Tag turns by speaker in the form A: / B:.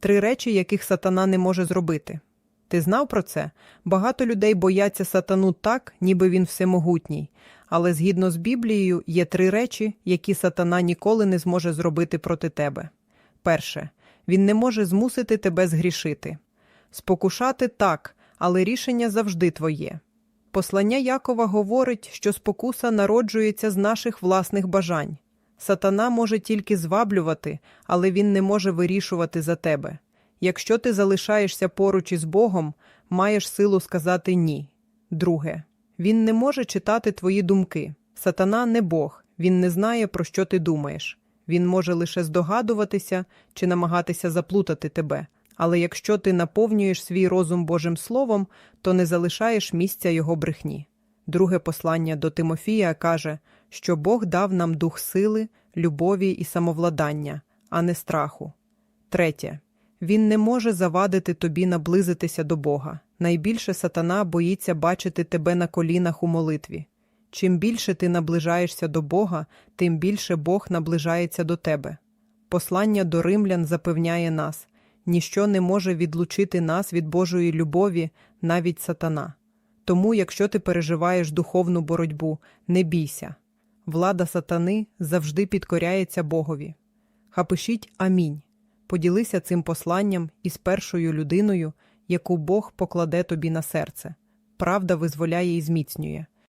A: Три речі, яких сатана не може зробити. Ти знав про це? Багато людей бояться сатану так, ніби він всемогутній. Але згідно з Біблією є три речі, які сатана ніколи не зможе зробити проти тебе. Перше, він не може змусити тебе згрішити. Спокушати так, але рішення завжди твоє. Послання Якова говорить, що спокуса народжується з наших власних бажань. Сатана може тільки зваблювати, але він не може вирішувати за тебе. Якщо ти залишаєшся поруч із Богом, маєш силу сказати ні. Друге, він не може читати твої думки. Сатана не Бог, він не знає, про що ти думаєш. Він може лише здогадуватися чи намагатися заплутати тебе. Але якщо ти наповнюєш свій розум Божим Словом, то не залишаєш місця його брехні. Друге послання до Тимофія каже, що Бог дав нам дух сили, любові і самовладання, а не страху. Третє. Він не може завадити тобі наблизитися до Бога. Найбільше сатана боїться бачити тебе на колінах у молитві. Чим більше ти наближаєшся до Бога, тим більше Бог наближається до тебе. Послання до римлян запевняє нас ніщо не може відлучити нас від Божої любові, навіть сатана. Тому, якщо ти переживаєш духовну боротьбу, не бійся. Влада сатани завжди підкоряється Богові. Хапишіть амінь. Поділися цим посланням із першою людиною, яку Бог покладе тобі на серце. Правда визволяє і зміцнює.